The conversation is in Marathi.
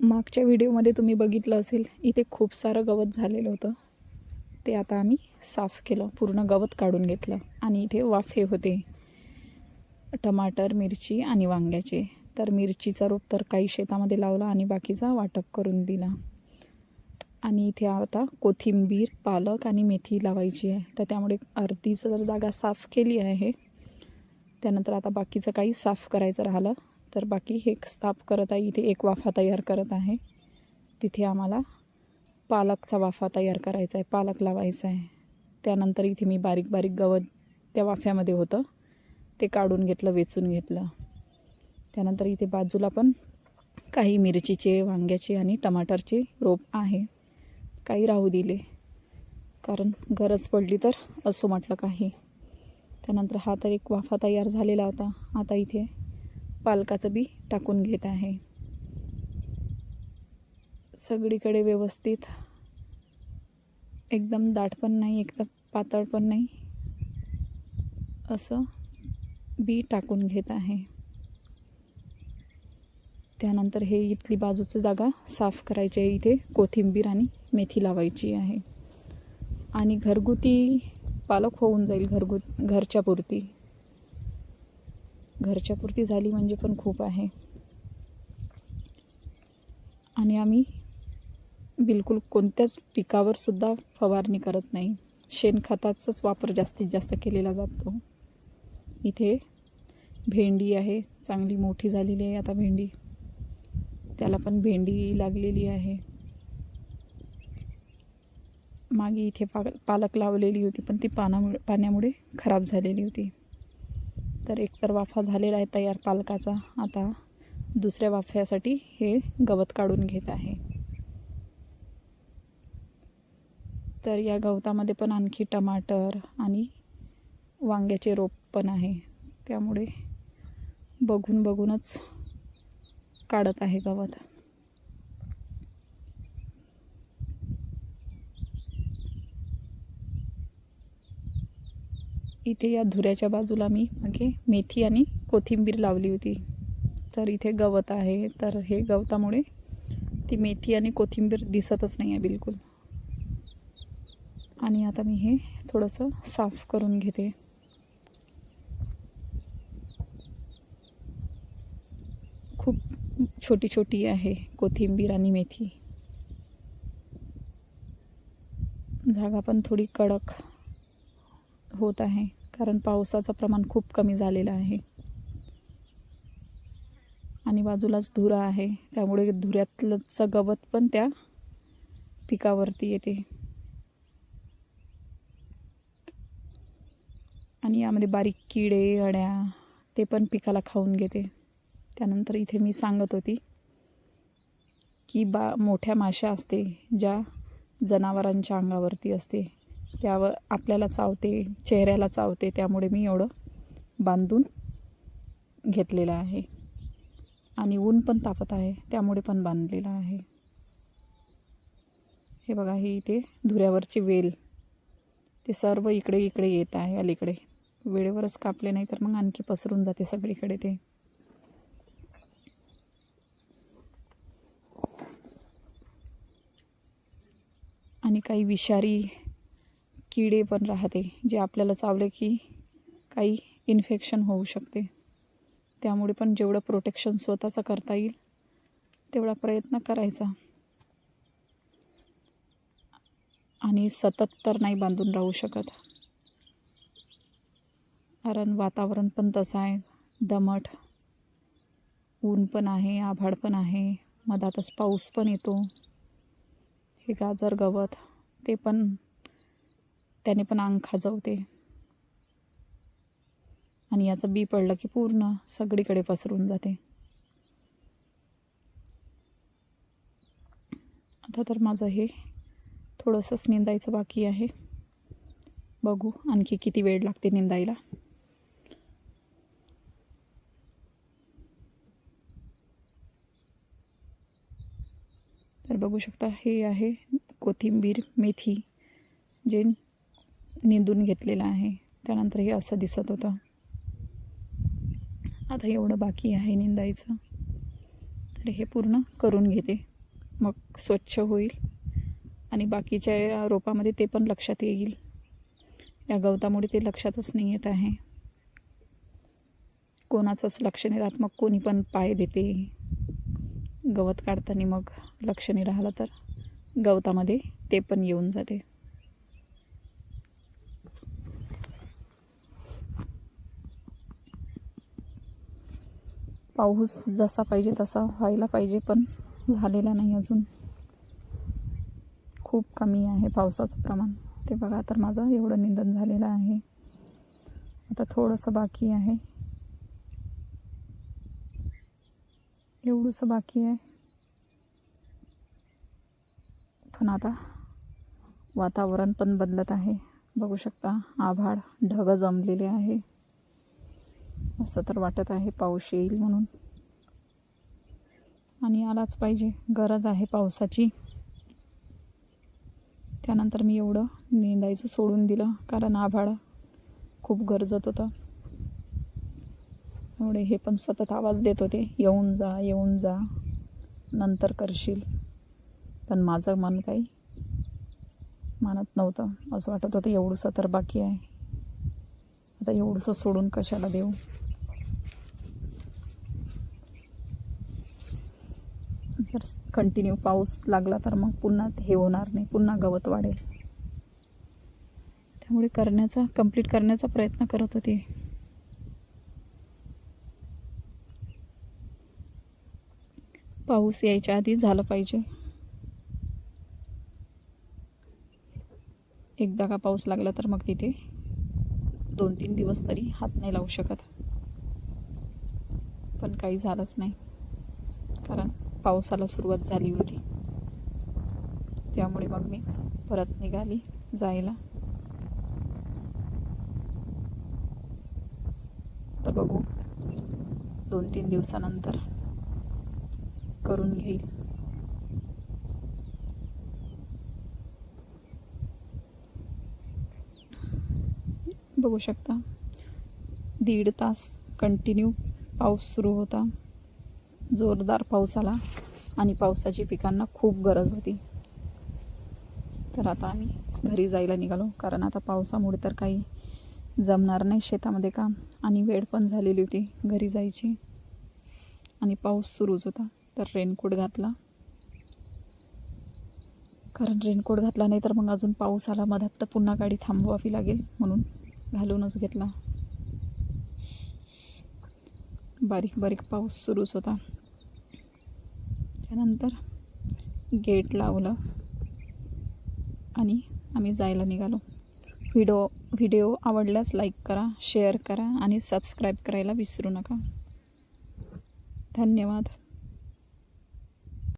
मागच्या व्हिडिओमध्ये तुम्ही बघितलं असेल इथे खूप सारं गवत झालेलं होतं. ते आता आम्ही साफ केलं पूर्ण गवत काढून घेतलं आणि इथे वाफे होते. टमाटर मिरची आणि वांग्याचे. तर मिरचीचा रोप तर काही शेतामध्ये लावला आणि बाकीचा वाटप करून दिला. आणि इथे आता कोथिंबीर पालक आणि मेथी लावायची आहे. तर त्यामुळे अर्धीच जर जागा साफ केली आहे त्यानंतर आता बाकीचं काही साफ करायचं राहिलं. तर बाकी हे साफ करत आहे इथे एक वाफा तयार करत आहे. तिथे आम्हाला पालकचा वाफा तयार करायचा आहे पालक लावायचा आहे. त्यानंतर इथे मी बारीक बारीक गवत त्या वाफ्यामध्ये होतं ते काढून घेतलं वेचून घेतलं. त्यानंतर इथे बाजूला पण काही मिरचीचे वांग्याचे आणि टमाटरचे रोप आहे. काही राहू दिले कारण गरज पडली तर असं म्हटलं काही. त्यानंतर हा तर एक वाफा तयार झालेला होता. आता इथे पालकाचं बी टाकून घेत आहे. सगळीकडे व्यवस्थित. एकदम दाट पण नाही एकदम पातळ पण नाही. असं बी टाकून घेत आहे. त्यानंतर हे इथली बाजूचं जागा साफ करायची आहे. इथे कोथिंबीर आणि मेथी लावायची आहे. आणि घरगुती पालक होऊन जाईल घरगुत घरच्या पुरती. घरच्यापुरती झाली म्हणजे पण खूप आहे. आणि आम्ही बिलकुल कोणत्याच पिकावरसुद्धा फवारणी करत नाही. शेणखताचाच वापर जास्तीत जास्त केलेला जातो. इथे भेंडी आहे चांगली मोठी झालेली आहे आता भेंडी. त्याला पण भेंडी लागलेली आहे. मागे इथे पा पालक लावलेली होती पण ती पानामुळे पाण्यामुळे खराब झालेली होती. तर एकतर वाफा झालेला आहे तयार पालकाचा. आता दुसऱ्या वाफ्यासाठी हे गवत काढून घेत आहे. तर या गवतामध्ये पण आणखी टमाटर आणि वांग्याचे रोप पण आहे. त्यामुळे बघून बघूनच काढत आहे गवत. इथे या धुऱ्याच्या बाजूला मी मागे मेथी आणि कोथिंबीर लावली होती. तर इथे गवत आहे. तर हे गवतामुळे ती मेथी आणि कोथिंबीर दिसतच नाही आहे बिलकुल. आणि आता मी हे थोडंसं साफ करून घेते. खूप छोटी छोटी आहे कोथिंबीर आणि मेथी. जागा पण थोडी कडक होत आहे. कारण पावसाचं प्रमाण खूप कमी झालेलं आहे. आणि बाजूलाच धुरा आहे. त्यामुळे धुऱ्यातलंचं गवत पण त्या पिकावरती येते. आणि यामध्ये बारीक किडे अड्या ते पण पिकाला खाऊन घेते. त्यानंतर इथे मी सांगत होती की बा मोठ्या माश्या असते ज्या जनावरांच्या अंगावरती असते. त्यावर आपल्याला चावते चेहऱ्याला चावते त्यामुळे मी एवढं बांधून घेतलेलं आहे. आणि ऊन पण तापत आहे त्यामुळे पण बांधलेलं आहे. हे बघा हे इथे धुऱ्यावरचे वेल. ते सर्व इकडे इकडे येत आहे अलीकडे. वेळेवरच कापले नाही तर मग आणखी पसरून जाते सगळीकडे ते. आणि काही विषारी किडे पण राहते जे आपल्याला चावले की काही इन्फेक्शन होऊ शकते. त्यामुळे पण जेवढं प्रोटेक्शन स्वतःचं करता येईल तेवढा प्रयत्न करायचा. आणि सतत तर नाही बांधून राहू शकत. कारण वातावरण पण तसं आहे दमट ऊन पण आहे आभाळ पण आहे मधातच पाऊस पण येतो. हे गाजर गवत ते पण त्याने पण अंग खाजवते. आणि याचं बी पडलं की पूर्ण सगळीकडे पसरून जाते. आता तर माझं हे थोडंसंच निंदायचं बाकी आहे. बघू आणखी किती वेळ लागते निंदायला. तर बघू शकता हे आहे कोथिंबीर मेथी जे निंदून घेतलेलं आहे. त्यानंतर हे असं दिसत होतं. आता एवढं बाकी आहे निंदायचं. तर हे पूर्ण करून घेते. मग स्वच्छ होईल. आणि बाकीच्या रोपामध्ये ते पण लक्षात येईल. या गवतामुळे ते लक्षातच नाही येत आहे. कोणाचंच लक्ष नाही राहत मग कोणी पण पाय देते. गवत काढताना मग लक्ष नाही राहिलं तर गवतामध्ये ते पण येऊन जाते. पाऊस जसा पाहिजे तसा व्हायला पाहिजे पण झालेला नाही अजून. खूप कमी आहे पावसाचं प्रमाण. ते बघा तर माझं एवढं निंदन झालेलं आहे. आता थोडंसं बाकी आहे. एवढंसं बाकी आहे. पण आता वातावरण पण बदलत आहे. बघू शकता आभाळ ढग जमलेले आहे. असं तर वाटत आहे पाऊस येईल म्हणून. आणि आलाच पाहिजे गरज आहे पावसाची. त्यानंतर मी एवढं निंदायचं सोडून दिलं कारण आभाळ खूप गरजत होतं. एवढे हे पण सतत आवाज देत होते येऊन जा येऊन जा नंतर करशील. पण माझं मन काही मानत नव्हतं. असं वाटत होतं एवढंसं तर बाकी आहे. आता एवढंसं सोडून कशाला देऊ? जर कंटिन्यू पाऊस लागला तर मग पुन्हा हे होणार नाही पुन्हा गवत वाढेल. त्यामुळे करण्याचा कंप्लीट करण्याचा प्रयत्न करत होते. पाऊस यायच्या आधी झालं पाहिजे. एकदा का पाऊस लागला तर मग तिथे दोन तीन दिवस तरी हात नाही लावू शकत. पण काही झालंच नाही. कारण पावसाला सुरुवात झाली होती. त्यामुळे मग मी परत निघाली जायला. तर बघू दोन तीन दिवसानंतर करून घेईल. बघू शकता दीड तास कंटिन्यू पाऊस सुरू होता. जोरदार पाऊस आला आणि पावसाची पिकांना खूप गरज होती. तर आता आम्ही घरी जायला निघालो. कारण आता पावसामुळे तर काही जमणार नाही शेतामध्ये काम आणि वेळ पण झालेली होती घरी जायची. आणि पाऊस सुरूच होता. तर रेनकोट घातला. कारण रेनकोट घातला नाही तर मग अजून पाऊस आला. मधात तर पुन्हा गाडी थांबवावी लागेल म्हणून घालूनच घेतला. बारीक बारीक पाऊस सुरूच होता. त्यानंतर गेट लावलं आणि आम्ही जायला निघालो. व्हिडिओ व्हिडिओ आवडल्यास लाईक करा शेअर करा आणि सबस्क्राईब करायला विसरू नका. धन्यवाद.